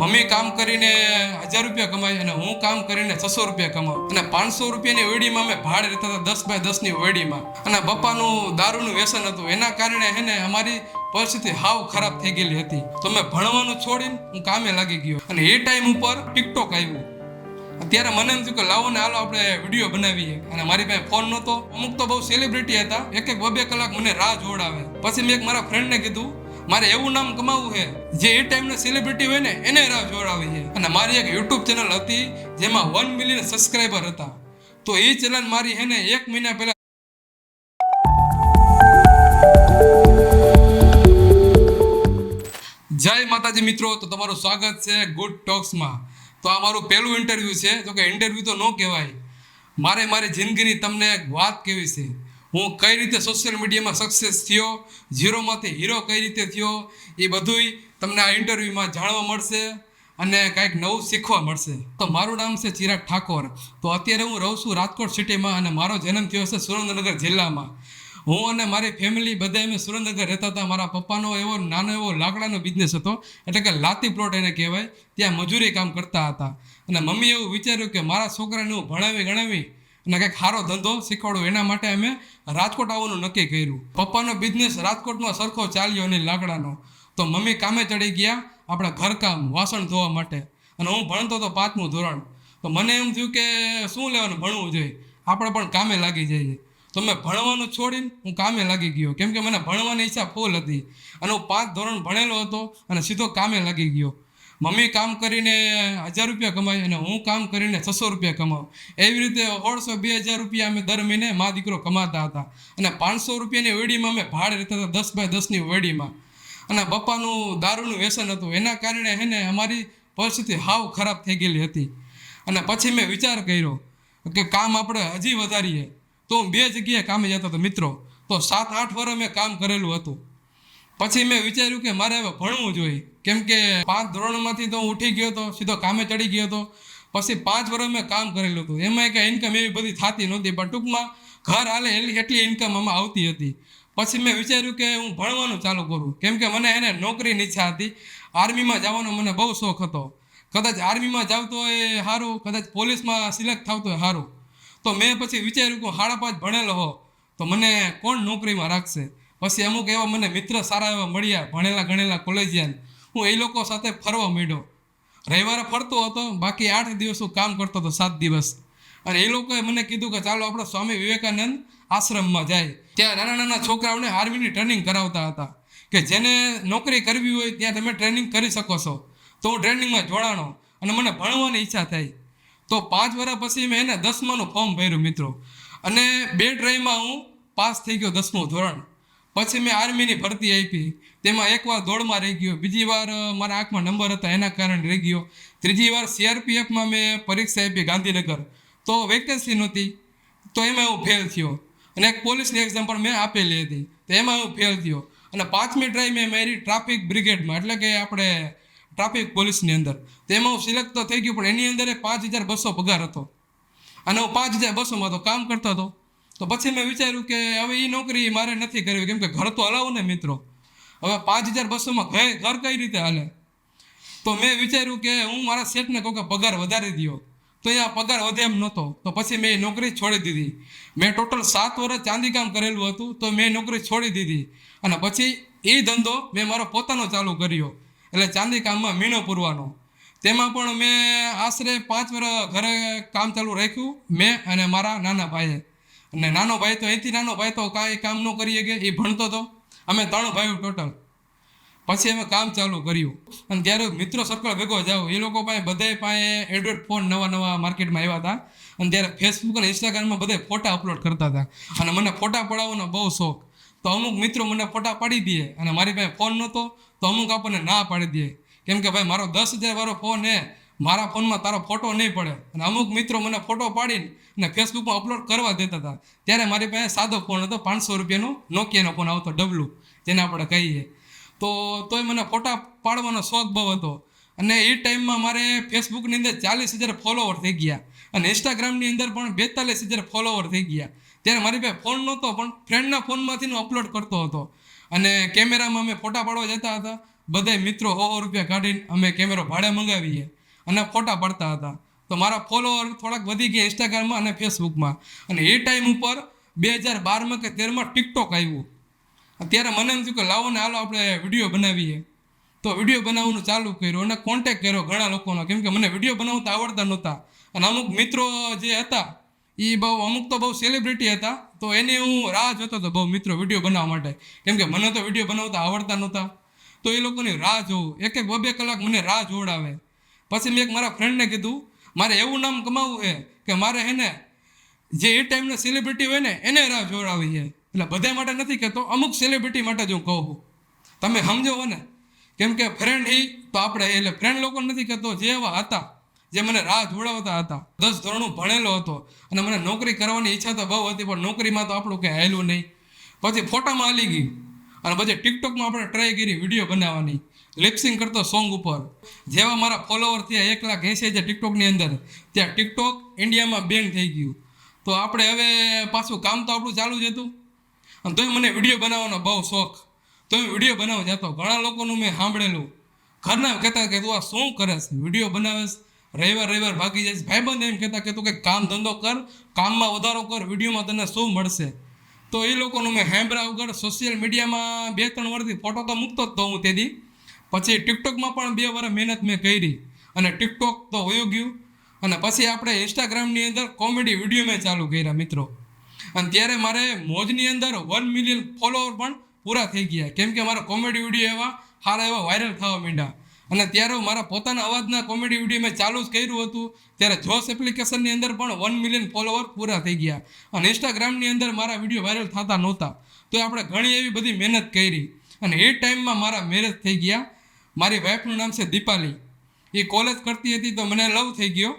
Mummy કામ કરીને હજાર રૂપિયા કમાય અને હું કામ કરીને છસો રૂપિયા કમાઉં. અને પાંચસો રૂપિયાની વેડીમાં અમે ભાડે રહેતા હતા દસ બાય દસની વેડીમાં. અને પપ્પાનું દારૂનું વ્યસન હતું. એના કારણે હે ને અમારી પરિસ્થિતિ હાવ ખરાબ થઈ ગયેલી હતી. તો મેં ભણવાનું છોડીને હું કામે લાગી ગયો. અને એ ટાઈમ ઉપર ટિકટોક આવ્યું. અત્યારે મને એમ થયું કે લાવો ને હાલો આપણે વીડિયો બનાવીએ. અને મારી પાસે ફોન નહોતો. અમુક તો બહુ સેલિબ્રિટી હતા. એક એક બે કલાક મને રાહ જોડાવે પછી મેં એક મારા ફ્રેન્ડને કીધું મારે એવું નામ કમાવવું છે, જે એ ટાઈમનો સેલિબ્રિટી હોય ને, એને રાહ જોડાવે અને મારી એક યુટ્યુબ ચેનલ હતી, જેમાં વન મિલિયન સબસ્ક્રાઈબર હતા. તો એ ચેનલ મારી હે ને, એક મહિના પહેલા જય માતાજી મિત્રો, તો તમારું સ્વાગત છે ગુડ ટોક્સમાં તો આ મારું પહેલું ઇન્ટરવ્યૂ છે તો કે ઇન્ટરવ્યૂ તો ન કહેવાય. મારે મારી જિંદગીની તમને એક વાત કહેવી છે. હું કઈ રીતે સોશિયલ મીડિયામાં સક્સેસ થયો ઝીરોમાંથી હીરો કઈ રીતે થયો, એ બધુંય તમને આ ઇન્ટરવ્યૂમાં જાણવા મળશે અને કાંઈક નવું શીખવા મળશે. તો મારું નામ છે ચિરાગ ઠાકોર. તો અત્યારે હું રહું છું રાજકોટ સિટીમાં અને મારો જન્મ થયો છે સુરેન્દ્રનગર જિલ્લામાં. હું અને મારી ફેમિલી બધા અમે સુરેન્દ્રનગર રહેતા હતા. મારા પપ્પાનો એવો નાનો એવો લાકડાનો બિઝનેસ હતો. એટલે કે લાતી પ્લોટ એને કહેવાય. ત્યાં મજૂરી કામ કરતા હતા. અને મમ્મીએ એવું વિચાર્યું કે મારા છોકરાને હું ભણાવી ગણાવી અને કંઈક સારો ધંધો શીખવાડો. એના માટે અમે રાજકોટ આવવાનું નક્કી કર્યું. પપ્પાનો બિઝનેસ રાજકોટમાં સરખો ચાલ્યો નહીં લાકડાનો. તો મમ્મી કામે ચડી ગયા આપણા ઘરકામ, વાસણ ધોવા માટે. અને હું ભણતો હતો પાંચમું ધોરણ. તો મને એમ થયું કે શું લેવાનું ભણવું જોઈએ? આપણે પણ કામે લાગી જઈએ. તો મેં ભણવાનું છોડીને હું કામે લાગી ગયો. કેમ કે મને ભણવાની ઈચ્છા ફૂલ હતી. અને હું પાંચ ધોરણ ભણેલો હતો અને સીધો કામે લાગી ગયો. મમ્મી કામ કરીને હજાર રૂપિયા કમાય અને હું કામ કરીને છસો રૂપિયા કમાઉં. એવી રીતે ઓળસો બે હજાર રૂપિયા અમે દર મહિને મા દીકરો કમાતા હતા. અને પાંચસો રૂપિયાની વેડીમાં અમે ભાડે રહેતા હતા દસ બાય દસની વેડીમાં. અને પપ્પાનું દારૂનું વ્યસન હતું. એના કારણે હે ને અમારી પરિસ્થિતિ હાવ ખરાબ થઈ ગયેલી હતી. અને પછી મેં વિચાર કર્યો કે કામ આપણે હજી વધારીએ. તો હું બે જગ્યાએ કામે જતો હતો, મિત્રો. તો સાત આઠ વર્ષ મેં કામ કરેલું હતું. પછી મેં વિચાર્યું કે મારે હવે ભણવું જોઈએ. કેમ કે પાંચ ધોરણમાંથી તો હું ઉઠી ગયો હતો સીધો કામે ચડી ગયો હતો પછી પાંચ વર્ષ મેં કામ કરેલું હતું. એમાં કંઈ ઇન્કમ એવી બધી થતી નહોતી, પણ ટૂંકમાં ઘર હાલે એટલી ઇન્કમ આમાં આવતી હતી. પછી મેં વિચાર્યું કે હું ભણવાનું ચાલુ કરું. કેમ કે મને એને નોકરીની ઈચ્છા હતી. આર્મીમાં જવાનો મને બહુ શોખ હતો. કદાચ આર્મીમાં જાવ તો એ સારું કદાચ પોલીસમાં સિલેક્ટ થાવ તો સારું તો મેં પછી વિચાર્યું કે સાડા પાંચ ભણેલો હો તો મને કોણ નોકરીમાં રાખશે? પછી અમુક એવા મને મિત્ર સારા એવા મળ્યા, ભણેલા ગણેલા કોલેજિયન. હું એ લોકો સાથે ફરવા માંડ્યો. રવિવારે ફરતો હતો, બાકી આઠ દિવસ હું કામ કરતો હતો, સાત દિવસ. અને એ લોકોએ મને કીધું કે ચાલો આપણે સ્વામી વિવેકાનંદ આશ્રમમાં જાય. ત્યાં નાના નાના છોકરાઓને આર્મીની ટ્રેનિંગ કરાવતા હતા. કે જેને નોકરી કરવી હોય ત્યાં તમે ટ્રેનિંગ કરી શકો છો. તો હું ટ્રેનિંગમાં જોડાણો. અને મને ભણવાની ઈચ્છા થઈ. તો પાંચ વર્ષ પછી મેં એને દસમાનું ફોર્મ ભર્યું, મિત્રો. અને બે ટ્રાયમાં હું પાસ થઈ ગયો દસમું ધોરણ. પછી મેં આર્મીની ભરતી આપી. તેમાં એકવાર દોડમાં રહી ગયો. બીજી વાર મારા આંખમાં નંબર હતા, એના કારણે રહી ગયો. ત્રીજી વાર સીઆરપીએફમાં મેં પરીક્ષા આપી ગાંધીનગર. તો વેકેન્સી નહોતી. તો એમાં હું ફેલ થયો. અને એક પોલીસની એક્ઝામ પણ મેં આપેલી હતી. તો એમાં હું ફેલ થયો. અને પાંચમી ટ્રાય મેં મારી ટ્રાફિક બ્રિગેડમાં એટલે કે આપણે ટ્રાફિક પોલીસની અંદર. તેમાં હું સિલેક્ટ તો થઈ ગયું, પણ એની અંદર પાંચ હજાર બસો પગાર હતો. અને હું પાંચ હજાર બસોમાં તો કામ કરતો હતો. તો પછી મેં વિચાર્યું કે હવે એ નોકરી મારે નથી કરવી, કેમ કે ઘર તો હલાવું ને મિત્રો. હવે પાંચ હજાર બસોમાં ઘર ઘર કઈ રીતે હાલે? તો મેં વિચાર્યું કે હું મારા શેઠને કહું કે પગાર વધારી દો તો અહીંયા પગાર વધે એમ નહોતો. તો પછી મેં એ નોકરી છોડી દીધી. મેં ટોટલ સાત વર્ષ ચાંદી કામ કરેલું હતું, તો મેં નોકરી છોડી દીધી. અને પછી એ ધંધો મેં મારો પોતાનો ચાલુ કર્યો. એટલે ચાંદી કામમાં મીણો પૂરવાનો. તેમાં પણ મેં આશરે પાંચ વર્ષ ઘરે કામ ચાલુ રાખ્યું, મેં અને મારા નાના ભાઈએ. અને નાનો ભાઈ તો અહીંથી નાનો ભાઈ તો કાંઈ કામ ન કરીએ કે એ ભણતો હતો અમે ત્રણ ભાઈઓ ટોટલ પછી અમે કામ ચાલુ કર્યું. અને ત્યારે મિત્રો સર્કલ ભેગો જાઓ એ લોકો પાસે બધાય પાસે એન્ડ્રોઈડ ફોન નવા નવા માર્કેટમાં આવ્યા હતા. અને ત્યારે ફેસબુક અને ઇન્સ્ટાગ્રામમાં બધા ફોટા અપલોડ કરતા હતા. અને મને ફોટા પડાવવાનો બહુ શોખ. તો અમુક મિત્રો મને ફોટા પાડી દે. અને મારી પાસે ફોન નહોતો, તો અમુક આપણને ના પાડી દે. કેમ કે ભાઈ, મારો દસ હજાર વાળો ફોન હે. મારા ફોનમાં તારો ફોટો નહીં પડે. અને અમુક મિત્રો મને ફોટો પાડીને અને ફેસબુકમાં અપલોડ કરવા દેતા હતા. ત્યારે મારી પાસે સાદો ફોન હતો, પાંચસો રૂપિયાનો. નોકિયાનો ફોન આવતો ડબલું જેને આપણે કહીએ. તો તોય મને ફોટા પાડવાનો શોખ બહુ હતો. અને એ ટાઈમમાં મારે ફેસબુકની અંદર ચાલીસ હજાર ફોલોવર થઈ ગયા. અને ઇન્સ્ટાગ્રામની અંદર પણ બેતાલીસ હજાર ફોલોવર થઈ ગયા. ત્યારે મારી પાસે ફોન નહોતો, પણ ફ્રેન્ડના ફોનમાંથી હું અપલોડ કરતો હતો. અને કેમેરામાં અમે ફોટા પાડવા જતા હતા. બધાય મિત્રો સો રૂપિયા કાઢીને અમે કેમેરો ભાડે મંગાવીએ. અને ફોટા પડતા હતા. તો મારા ફોલોઅર થોડાક વધી ગયા ઇન્સ્ટાગ્રામમાં અને ફેસબુકમાં અને એ ટાઈમ ઉપર બે હજાર બારમાં કે તેરમાં ટિકટોક આવ્યું. અત્યારે મને એમ થયું કે લાવો ને હાલો આપણે વીડિયો બનાવીએ. તો વીડિયો બનાવવાનું ચાલુ કર્યું અને કોન્ટેક કર્યો ઘણા લોકોનો. કેમ કે મને વીડિયો બનાવતા આવડતા નહોતા. અને અમુક મિત્રો જે હતા એ બહુ, અમુક તો બહુ સેલિબ્રિટી હતા. તો એની હું રાહ જોતો હતો બહુ મિત્રો વીડિયો બનાવવા માટે. કેમ કે મને તો વીડિયો બનાવતા આવડતા નહોતા. તો એ લોકોની રાહ જોઉં. એક એક, બે બે કલાક મને રાહ જોવડાવે. પછી મેં એક મારા ફ્રેન્ડને કીધું, મારે એવું નામ કમાવવું છે કે મારે એને જે એ ટાઈમનો સેલિબ્રિટી હોય ને, એને રાહ જોડાવી છે. એટલે બધા માટે નથી કહેતો, અમુક સેલિબ્રિટી માટે જ હું કહું તમે સમજો ને. કેમ કે ફ્રેન્ડ એ તો આપણે એટલે ફ્રેન્ડ લોકો નથી કહેતો, જે એવા હતા, જે મને રાહ જોડાવતા હતા. દસ ધોરણું ભણેલો હતો અને મને નોકરી કરવાની ઈચ્છા તો બહુ હતી, પણ નોકરીમાં તો આપણું કંઈ આવેલું નહીં. પછી ફોટામાં હાલી ગયું અને પછી ટિકટોકમાં આપણે ટ્રાય કરી વીડિયો બનાવવાની. લિપસિંગ કરતો સોંગ ઉપર. જેવા મારા ફોલોવર થયા એક લાખ એસી હજાર ટિકટોકની અંદર, ત્યાં ટિકટોક ઇન્ડિયામાં બેન થઈ ગયું. તો આપણે હવે પાછું કામ તો આપણું ચાલુ જ હતું. અને તોય મને વીડિયો બનાવવાનો બહુ શોખ. તોય વીડિયો બનાવવા જતો. ઘણા લોકોનું મેં સાંભળેલું. ઘરના કહેતા કે તું આ શું કરે છે? વીડિયો બનાવેશ રવિવાર રવિવાર ભાગી જઈશ ભાઈબંધ એમ કહેતા કે તું કંઈક કામ ધંધો કર, કામમાં વધારો કર, વિડીયોમાં તને શું મળશે? તો એ લોકોનું મેં હેમ્બરા વગર સોશિયલ મીડિયામાં બે ત્રણ વર્ષથી ફોટો તો મૂકતો જ તો હું તેથી. પછી ટિકટોકમાં પણ બે વર્ષ મહેનત મેં કરી. અને ટિકટોક તો વયું ગયું. અને પછી આપણે ઇન્સ્ટાગ્રામની અંદર કોમેડી વીડિયો મેં ચાલુ કર્યા મિત્રો. અને ત્યારે મારે મોજની અંદર વન મિલિયન ફોલોવર પણ પૂરા થઈ ગયા. કેમ કે મારા કોમેડી વીડિયો એવા સારા એવા વાયરલ થવા માંડ્યા. અને ત્યારે મારા પોતાના અવાજના કોમેડી વીડિયો મેં ચાલુ જ કર્યું હતું. ત્યારે જોસ એપ્લિકેશનની અંદર પણ વન મિલિયન ફોલોવર પૂરા થઈ ગયા. અને ઇન્સ્ટાગ્રામની અંદર મારા વીડિયો વાયરલ થતા નહોતા. તો આપણે ઘણી એવી બધી મહેનત કરી. અને એ ટાઈમમાં મારા મેરેજ થઈ ગયા. મારી વાઈફનું નામ છે દીપાલી. એ કોલેજ કરતી હતી તો મને લવ થઈ ગયો.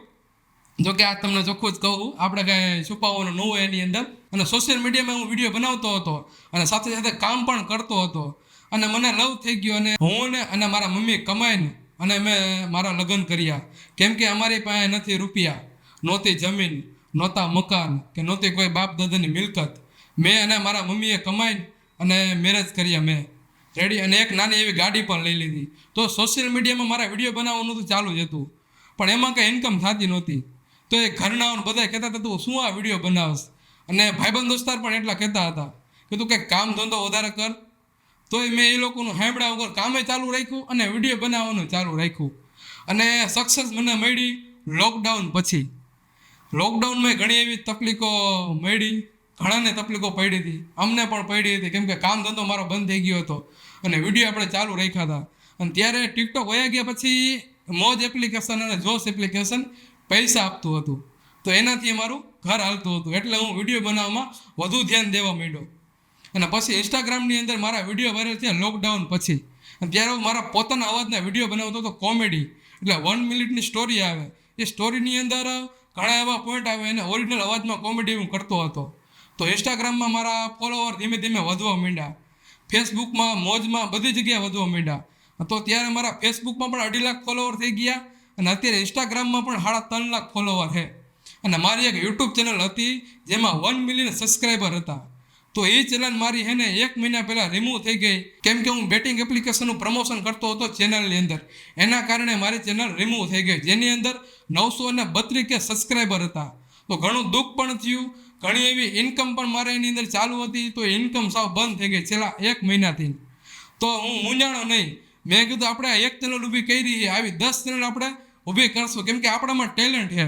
જો કે આ તમને ચોખ્ખું જ કહું. આપણે કાંઈ છુપાવવાનું ન હોય એની અંદર. અને સોશિયલ મીડિયામાં હું વીડિયો બનાવતો હતો અને સાથે સાથે કામ પણ કરતો હતો. અને મને લવ થઈ ગયો અને હું ને અને મારા મમ્મી કમાઈને અને મેં મારા લગ્ન કર્યા. કેમ કે અમારી પાસે નથી રૂપિયા, નહોતી જમીન, નહોતા મકાન કે નહોતી કોઈ બાપ દાદાની મિલકત. મેં અને મારા મમ્મીએ કમાઈને અને મેરેજ કર્યા મેં. રેડી અને એક નાની એવી ગાડી પણ લઈ લીધી. તો સોશિયલ મીડિયામાં મારા વીડિયો બનાવવાનું તો ચાલુ જ હતું. પણ એમાં કંઈ ઇન્કમ થતી નહોતી. તો એ ઘરના બધા કહેતા હતા, તું શું આ વીડિયો બનાવશ? અને ભાઈબંધ દોસ્તાર પણ એટલા કહેતા હતા કે, તું કંઈક કામ ધંધો વધારે કર. તોય મેં એ લોકોનું હાંભળા વગર કામે ચાલુ રાખ્યું અને વીડિયો બનાવવાનું ચાલુ રાખ્યું. અને સક્સેસ મને મળી લોકડાઉન પછી. લોકડાઉનમાં ઘણી એવી તકલીફો મળી. ઘણાને તકલીફો પડી હતી. અમને પણ પડી હતી. કેમ કે કામ ધંધો મારો બંધ થઈ ગયો હતો. અને વીડિયો આપણે ચાલુ રાખ્યા હતા. અને ત્યારે ટિકટોક વયા ગયા પછી મોજ એપ્લિકેશન અને જોશ એપ્લિકેશન પૈસા આપતું હતું. તો એનાથી અમારું ઘર હાલતું હતું. એટલે હું વીડિયો બનાવવામાં વધુ ધ્યાન દેવા માંડ્યો. અને પછી ઇન્સ્ટાગ્રામની અંદર મારા વીડિયો વાયરલ થયા લોકડાઉન પછી. ત્યારે હું મારા પોતાના અવાજના વીડિયો બનાવતો હતો કોમેડી. એટલે વન મિનિટની સ્ટોરી આવે. એ સ્ટોરીની અંદર ઘણા એવા પોઈન્ટ આવે. અને ઓરિજિનલ અવાજમાં કોમેડી હું કરતો હતો. તો ઇન્સ્ટાગ્રામમાં મારા ફોલોવર ધીમે ધીમે વધવા માંડ્યા. ફેસબુકમાં મોજમાં બધી જગ્યાએ વધવા માંડ્યા. તો ત્યારે મારા ફેસબુકમાં પણ અઢી લાખ ફોલોવર થઈ ગયા અને અત્યારે ઇન્સ્ટાગ્રામમાં પણ સાડા ત્રણ લાખ ફોલોવર છે. અને મારી એક યુટ્યુબ ચેનલ હતી જેમાં વન મિલિયન સબસ્ક્રાઈબર હતા. તો એ ચેનલ મારી હે ને એક મહિના પહેલાં રિમૂવ થઈ ગઈ. કેમ કે હું બેટિંગ એપ્લિકેશનનું પ્રમોશન કરતો હતો ચેનલની અંદર. એના કારણે મારી ચેનલ રિમૂવ થઈ ગઈ. જેની અંદર નવસો અને બત્રીસ કે સબસ્ક્રાઈબર હતા. તો ઘણું દુઃખ પણ થયું. ઘણી એવી ઇન્કમ પણ મારે એની અંદર ચાલુ હતી, તો ઇન્કમ સાવ બંધ થઈ ગઈ છેલ્લા એક મહિનાથી. તો હું મૂંઝાણો નહીં. મેં કીધું, આપણે એક ચેનલ ઊભી કરી આવી દસ ચેનલ આપણે ઊભી કરશું. કેમ કે આપણામાં ટેલેન્ટ છે.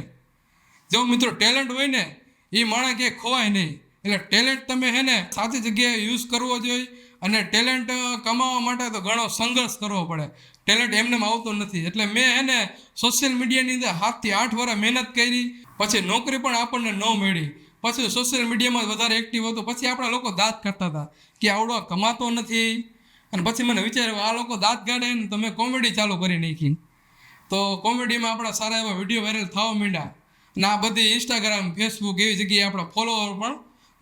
જો મિત્રો, ટેલેન્ટ હોય ને, એ માણસ ક્યાંય ખોવાય નહીં. એટલે ટેલેન્ટ તમે હે ને, સાચી જગ્યાએ યુઝ કરવો જોઈએ અને ટેલેન્ટ કમાવા માટે તો ઘણો સંઘર્ષ કરવો પડે. ટેલેન્ટ એમને આવતો નથી. એટલે મેં હે ને સોશિયલ મીડિયાની અંદર સાતથી આઠ વર્ષ મહેનત કરી, પછી નોકરી પણ આપણને ન મળી. પછી સોશિયલ મીડિયામાં વધારે એક્ટિવ હતો. પછી આપણા લોકો દાંત કાઢતા હતા કે આવડો કમાતો નથી. અને પછી મને વિચાર્યું, આ લોકો દાંત કાઢે ને તમે કોમેડી ચાલુ કરી નાખી. તો કોમેડીમાં આપણા સારા એવા વીડિયો વાયરલ થવા માંડ્યા. અને આ બધી ઇન્સ્ટાગ્રામ ફેસબુક એવી જગ્યાએ આપણા ફોલોવર પણ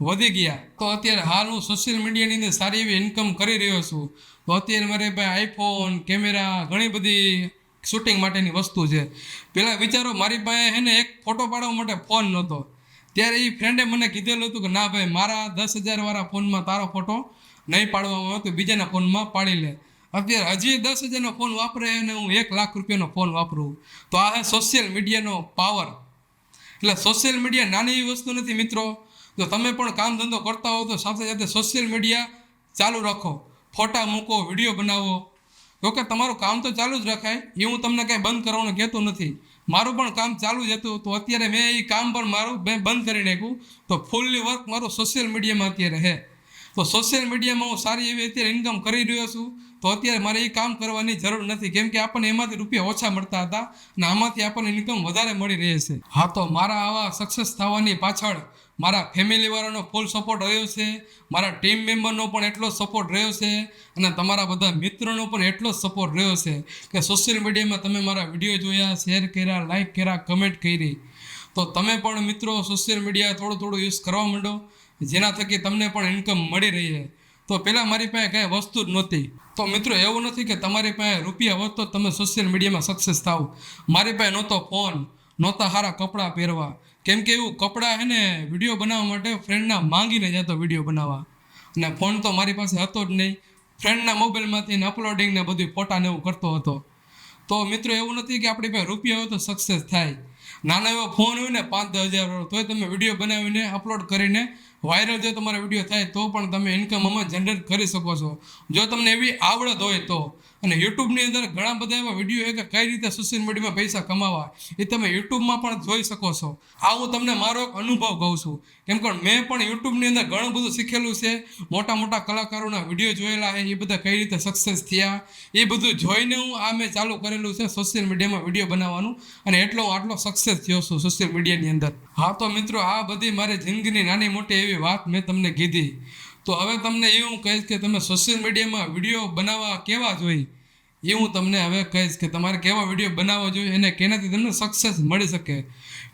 વધી ગયા. તો અત્યારે હાલ હું સોશિયલ મીડિયાની અંદર સારી એવી ઇન્કમ કરી રહ્યો છું. તો અત્યારે મારે ભાઈ આઈફોન કેમેરા ઘણી બધી શૂટિંગ માટેની વસ્તુ છે. પહેલાં વિચારો, મારી પાસે હે એક ફોટો પાડવા માટે ફોન નહોતો. ત્યારે એ ફ્રેન્ડે મને કીધેલું હતું કે, ના ભાઈ, મારા દસ હજારવાળા ફોનમાં તારો ફોટો નહીં પાડવામાં આવે તો બીજાના ફોનમાં પાડી લે. અત્યારે હજી દસ હજારનો ફોન વાપરે અને હું એક લાખ રૂપિયાનો ફોન વાપરું. તો આ સોશિયલ મીડિયાનો પાવર એટલે સોશિયલ મીડિયા નાની એવી વસ્તુ નથી મિત્રો. જો તમે પણ કામ ધંધો કરતા હો તો સાથે સાથે સોશિયલ મીડિયા ચાલુ રાખો. ફોટા મૂકો વીડિયો બનાવો. જોકે તમારું કામ તો ચાલુ જ રખાય. એ હું તમને કાંઈ બંધ કરવાનું કહેતો નથી. મારું પણ કામ ચાલુ જ હતું. તો અત્યારે મેં એ કામ પણ મારું મેં બંધ કરી નાખ્યું. તો ફૂલ્લી વર્ક મારું સોશિયલ મીડિયામાં અત્યારે છે તો સોશિયલ મીડિયામાં હું સારી એવી અત્યારે ઇન્કમ કરી રહ્યો છું. તો અત્યારે મારે એ કામ કરવાની જરૂર નથી. કેમ કે આપણને એમાંથી રૂપિયા ઓછા મળતા હતા અને આમાંથી આપણને ઇન્કમ વધારે મળી રહે છે. હા, તો મારા આવા સક્સેસ થવાની પાછળ મારા ફેમિલીવાળાનો ફૂલ સપોર્ટ રહ્યો છે. મારા ટીમ મેમ્બરનો પણ એટલો સપોર્ટ રહ્યો છે અને તમારા બધા મિત્રોનો પણ એટલો સપોર્ટ રહ્યો છે કે સોશિયલ મીડિયામાં તમે મારા વીડિયો જોયા શેર કર્યા લાઇક કર્યા કમેન્ટ કરી. તો તમે પણ મિત્રો સોશિયલ મીડિયા થોડું થોડું યુઝ કરવા માંડો. જેના થકી તમને પણ ઇન્કમ મળી રહી. છે તો પહેલાં મારી પાસે કાંઈ વસ્તુ જ નહોતી. તો મિત્રો એવું નથી કે તમારી પાસે રૂપિયા હોત તો તમે સોશિયલ મીડિયામાં સક્સેસ થાવ. મારી પાસે નહોતો ફોન નહોતા સારા કપડાં પહેરવા. કેમ કે એવું કપડાં હે ને વીડિયો બનાવવા માટે ફ્રેન્ડના માંગીને જતો વીડિયો બનાવવા. અને ફોન તો મારી પાસે હતો જ નહીં. ફ્રેન્ડના મોબાઈલમાંથી એને અપલોડિંગ ને બધું ફોટા ને એવું કરતો હતો. તો મિત્રો એવું નથી કે આપણી પાસે રૂપિયા હોય તો સક્સેસ થાય. નાનો એવો ફોન હોય ને પાંચ દસ હજાર તોય તમે વીડિયો બનાવીને અપલોડ કરીને વાયરલ જો તમારો વીડિયો થાય તો પણ તમે ઇન્કમ આમાં જનરેટ કરી શકો છો. જો તમને એવી આવડત હોય તો. અને યુટ્યુબની અંદર ઘણા બધા એવા વીડિયો કે કઈ રીતે સોશિયલ મીડિયામાં પૈસા કમાવા. એ તમે યુટ્યુબમાં પણ જોઈ શકો છો. આ હું તમને મારો એક અનુભવ કહું છું. કેમ કે મેં પણ યુટ્યુબની અંદર ઘણું બધું શીખેલું છે. મોટા મોટા કલાકારોના વીડિયો જોયેલા છે. એ બધા કઈ રીતે સક્સેસ થયા. એ બધું જોઈને હું આ મેં ચાલુ કરેલું છે સોશિયલ મીડિયામાં વીડિયો બનાવવાનું. અને એટલો આટલો સક્સેસ થયો છું સોશિયલ મીડિયાની અંદર. હા તો મિત્રો, આ બધી મારી જિંદગીની નાની મોટી એવી વાત મેં તમને કીધી. તો હવે તમને એ હું કહીશ કે તમે સોશિયલ મીડિયામાં વીડિયો બનાવવા કેવા જોઈએ? એ હું તમને હવે કહીશ કે તમારે કેવા વીડિયો બનાવવા જોઈએ અને કેનાથી તમને સક્સેસ મળી શકે?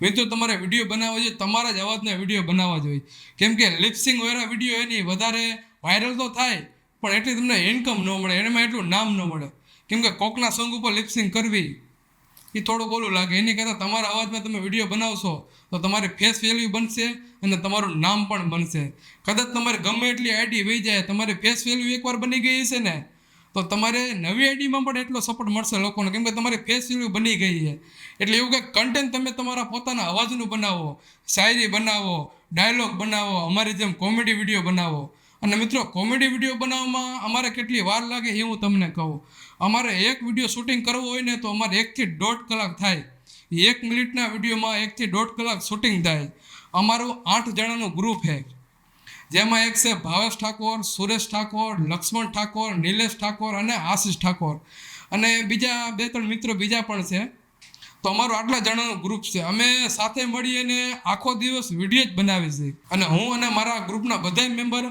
મિત્રો, તમારે વીડિયો બનાવવા જોઈએ, તમારા જ અવાજના વીડિયો બનાવવા જોઈએ. કેમ કે લિપસિંગ વાળા વીડિયો એની વધારે વાયરલ તો થાય, પણ એટલી તમને ઇન્કમ ન મળે એમાં એટલું નામ ન મળે. કેમ કે કોકના સોંગ ઉપર લિપસિંગ કરવી એ થોડુંક ઓલું લાગે. એની કરતાં તમારા અવાજમાં તમે વીડિયો બનાવશો તો તમારી ફેસ વેલ્યુ બનશે અને તમારું નામ પણ બનશે. કદાચ તમારે ગમે એટલી આઈડી વહી જાય, તમારી ફેસ વેલ્યુ એકવાર બની ગઈ હશે ને, તો તમારે નવી આઈડીમાં પણ એટલો સપોર્ટ મળશે લોકોને. કેમ કે તમારી ફેસ વેલ્યુ બની ગઈ છે. એટલે એવું કે કન્ટેન્ટ તમે તમારા પોતાના અવાજનું બનાવો, શાયરી બનાવો ડાયલોગ બનાવો, અમારી જેમ કોમેડી વીડિયો બનાવો. અને મિત્રો કોમેડી વીડિયો બનાવવામાં અમારે કેટલી વાર લાગે એ હું તમને કહું. અમારે એક વીડિયો શૂટિંગ કરવો હોય ને તો અમારે એકથી દોઢ કલાક થાય. એક મિનિટના વિડીયોમાં એકથી દોઢ કલાક શૂટિંગ થાય. અમારું આઠ જણાનું ગ્રુપ છે. જેમાં એક છે ભાવેશ ઠાકોર, સુરેશ ઠાકોર, લક્ષ્મણ ઠાકોર, નિલેશ ઠાકોર અને આશીષ ઠાકોર. અને બીજા બે ત્રણ મિત્રો બીજા પણ છે. તો અમારું આટલા જણાનું ગ્રુપ છે. અમે સાથે મળીને આખો દિવસ વીડિયો જ બનાવીએ છીએ. અને હું અને મારા ગ્રુપના બધા મેમ્બર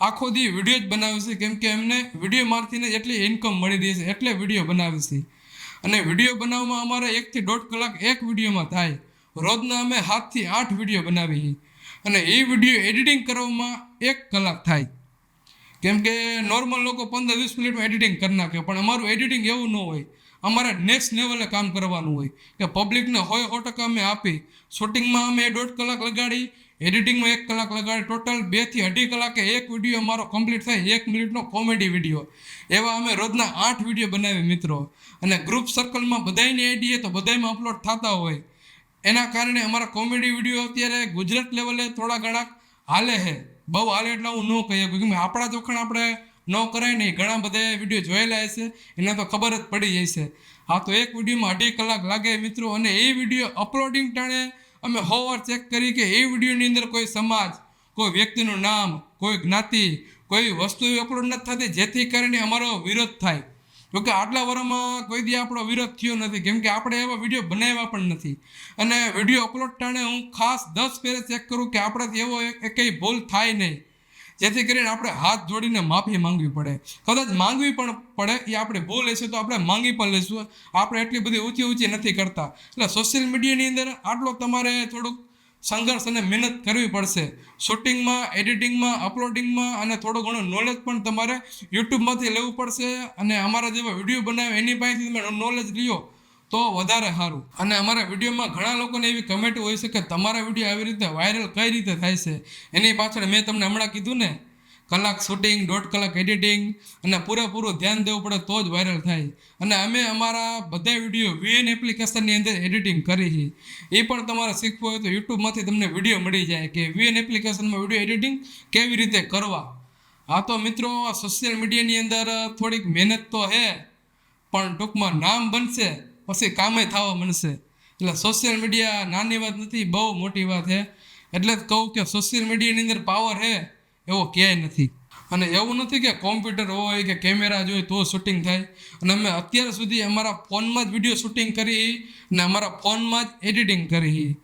આખો દી વીડિયો જ બનાવે છે. કેમ કે એમને વીડિયો મારથીને એટલી ઇન્કમ મળી રહી છે. એટલે વીડિયો બનાવે અને વીડિયો બનાવવામાં અમારે એકથી દોઢ કલાક એક વિડીયોમાં થાય. રોજના અમે સાતથી આઠ વીડિયો બનાવીએ. અને એ વીડિયો એડિટિંગ કરવામાં એક કલાક થાય. કેમ કે નોર્મલ લોકો પંદર વીસ મિનિટમાં એડિટિંગ કરી નાખે. પણ અમારું એડિટિંગ એવું ન હોય. અમારે નેક્સ્ટ લેવલે કામ કરવાનું હોય. કે પબ્લિકને હોય સો ટકા અમે આપી. શૂટિંગમાં અમે દોઢ કલાક લગાડી. એડિટિંગમાં એક કલાક લગાડે. ટોટલ બેથી અઢી કલાકે એક વીડિયો અમારો કમ્પ્લીટ થાય. એક મિનિટનો કોમેડી વીડિયો એવા અમે રોજના આઠ વીડિયો બનાવી મિત્રો. અને ગ્રુપ સર્કલમાં બધાની આઈડીએ તો બધામાં અપલોડ થતા હોય. એના કારણે અમારા કોમેડી વીડિયો અત્યારે ગુજરાત લેવલે થોડા ઘણા હાલે છે. બહુ હાલે એટલે હું ન કહી શકું કે આપણા જોખણ આપણે ન કરાય નહીં ઘણા બધા વીડિયો જોયેલા હશે. એને તો ખબર જ પડી જાય છે હા તો એક વિડીયોમાં અઢી કલાક લાગે મિત્રો. અને એ વીડિયો અપલોડિંગ ટાણે અમે હોવાર ચેક કરી કે એ વિડીયોની અંદર કોઈ સમાજ, કોઈ વ્યક્તિનું નામ, કોઈ જ્ઞાતિ, કોઈ વસ્તુ અપલોડ નથી થતી, જેથી કરીને અમારો વિરોધ થાય. જોકે આટલા વર્ષમાં કોઈ દી આપણો વિરોધ થયો નથી, કેમ કે આપણે એવા વીડિયો બનાવ્યા પણ નથી. અને વીડિયો અપલોડ ટાણે હું ખાસ દસ ફેરે ચેક કરું કે આપણાથી એવો એકેય ભૂલ થાય નહીં. જેથી કરીને આપણે હાથ જોડીને માફી માંગવી પડે. કદાચ માંગવી પણ પડે, એ આપણે ભૂલ હશે તો આપણે માંગી પણ લઈશું. આપણે એટલી બધી ઊંચી ઊંચી નથી કરતા. એટલે સોશિયલ મીડિયાની અંદર આટલો તમારે થોડુંક સંઘર્ષ અને મહેનત કરવી પડશે. શૂટિંગમાં, એડિટિંગમાં અપલોડિંગમાં અને થોડું ઘણું નોલેજ પણ તમારે યુટ્યુબમાંથી લેવું પડશે અને અમારા જેવા વીડિયો બનાવે એની પાસેથી તમે નોલેજ લ્યો. તો વધારે સારું. અને અમારા વિડીયોમાં ઘણા લોકોને એવી કમેન્ટ હોય છે કે તમારા વીડિયો આવી રીતે વાયરલ કઈ રીતે થાય છે? એની પાછળ મેં તમને હમણાં કીધું ને, કલાક શૂટિંગ દોઢ કલાક એડિટિંગ અને પૂરેપૂરું ધ્યાન દેવું પડે તો જ વાયરલ થાય. અને અમે અમારા બધા વીડિયો વીએન એપ્લિકેશનની અંદર એડિટિંગ કરી છે. એ પણ તમારે શીખવું હોય તો યુટ્યુબમાંથી તમને વીડિયો મળી જાય કે વીએન એપ્લિકેશનમાં વીડિયો એડિટિંગ કેવી રીતે કરવા. હા તો મિત્રો સોશિયલ મીડિયાની અંદર થોડીક મહેનત તો હે, પણ ટૂંકમાં નામ બનશે. પછી કામે થવા મળશે. એટલે સોશિયલ મીડિયા નાની વાત નથી, બહુ મોટી વાત છે. એટલે જ કહું કે સોશિયલ મીડિયાની અંદર પાવર છે, એવો ક્યાંય નથી. અને એવું નથી કે કોમ્પ્યુટર હોય કે કેમેરા જોઈએ તો શૂટિંગ થાય. અને અમે અત્યાર સુધી અમારા ફોનમાં જ વીડિયો શૂટિંગ કરી અને અમારા ફોનમાં જ એડિટિંગ કરી.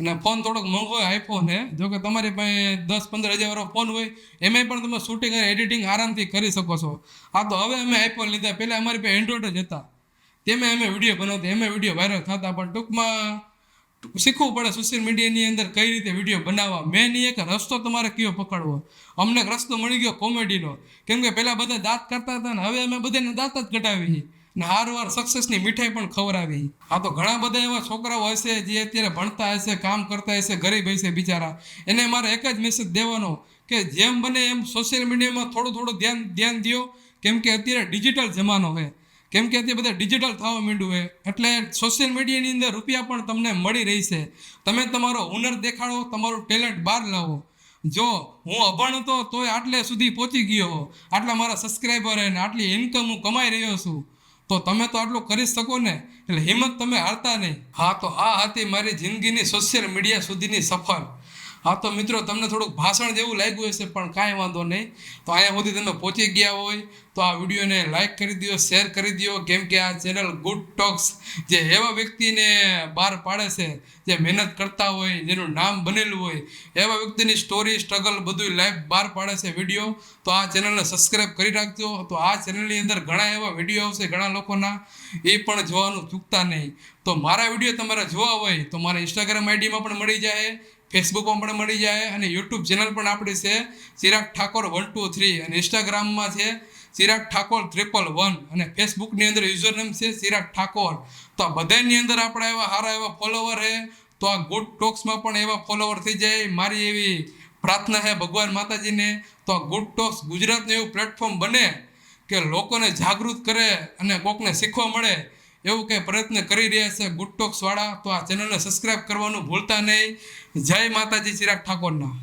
અને ફોન થોડોક મોંઘો આઈફોન છે. જો કે તમારી પાસે દસ પંદર હજાર વાળો ફોન હોય, એમાંય પણ તમે શૂટિંગ અને એડિટિંગ આરામથી કરી શકો છો. આ તો હવે અમે આઈફોન લીધા. પહેલાં અમારી પાસે એન્ડ્રોઈડ જ હતા. તેમાં અમે વીડિયો બનાવતા, એમાં વીડિયો વાયરલ થતા, પણ ટૂંકમાં શીખવું પડે સોશિયલ મીડિયાની અંદર કઈ રીતે વીડિયો બનાવવા. મેન નહીં એક રસ્તો તમારે કયો પકડવો? અમને રસ્તો મળી ગયો કોમેડીનો કેમ કે પહેલાં બધા દાંત કરતા હતા ને, હવે અમે બધાને દાંત જ કટાવી ને હારવાર સક્સેસની મીઠાઈ પણ ખવડાવી આ તો ઘણા બધા એવા છોકરાઓ હશે જે અત્યારે ભણતા હશે, કામ કરતા હશે, ગરીબ હશે બિચારા. એને મારે એક જ મેસેજ દેવાનો કે જેમ બને એમ સોશિયલ મીડિયામાં થોડું થોડું ધ્યાન ધ્યાન દો કેમ કે અત્યારે ડિજિટલ જમાનો છે. કેમ કે અત્યારે બધા ડિજિટલ થવા માંડ્યું હોય એટલે સોશિયલ મીડિયાની અંદર રૂપિયા પણ તમને મળી રહેશે તમે તમારો હુનર દેખાડો, તમારું ટેલેન્ટ બહાર લાવો. જો હું અભણ હતો તોય આટલે સુધી પહોંચી ગયો. આટલા મારા સબસ્ક્રાઈબર અને આટલી ઇન્કમ હું કમાઈ રહ્યો છું. તો તમે તો આટલું કરી શકો ને? એટલે હિંમત તમે હારતા નહીં. હા, તો આ હતી મારી જિંદગીની સોશિયલ મીડિયા સુધીની સફર. હા, તો મિત્રો, તમને થોડુંક ભાષણ જેવું લાગ્યું હશે, પણ કાંઈ વાંધો નહીં. તો અહીંયા સુધી તમે પહોંચી ગયા હોય, તો આ વિડીયોને લાઈક કરી દો શેર કરી દો કેમ કે આ ચેનલ ગુડ ટોક્સ જે એવા વ્યક્તિને બહાર પાડે છે, જે મહેનત કરતા હોય, જેનું નામ બનેલું હોય, એવા વ્યક્તિની સ્ટોરી સ્ટ્રગલ બધું લાઈફ બહાર પાડે છે વીડિયો તો આ ચેનલને સબસ્ક્રાઈબ કરી રાખજો. તો આ ચેનલની અંદર ઘણા એવા વીડિયો આવશે, ઘણા લોકોના. એ પણ જોવાનું ચૂકતા નહીં. તો મારા વીડિયો તમારે જોવા હોય, તો મારા ઇન્સ્ટાગ્રામ આઈડીમાં પણ મળી જાય. ફેસબુકમાં પણ મળી જાય અને યુટ્યુબ ચેનલ પણ આપણી છે. Chirag Thakor one two three અને ઇન્સ્ટાગ્રામમાં છે ચિરાગ ઠાકોર ત્રિપલ વન અને ફેસબુકની અંદર યુઝર નેમ છે ચિરાગ ઠાકોર. તો આ બધાની અંદર આપણા એવા સારા એવા ફોલોવર છે. તો આ ગુડ ટોક્સમાં પણ એવા ફોલોવર થઈ જાય. મારી એવી પ્રાર્થના છે ભગવાન માતાજીને. તો આ ગુડ ટોક્સ ગુજરાતનું એવું પ્લેટફોર્મ બને કે લોકોને જાગૃત કરે અને કોકને શીખવા મળે. એવું કંઈ પ્રયત્ન કરી રહ્યા છે ગુડ ટોક્સ વાળા તો આ ચેનલને સબસ્ક્રાઇબ કરવાનું ભૂલતા નહીં. જય માતાજી, ચિરાગ ઠાકોરના.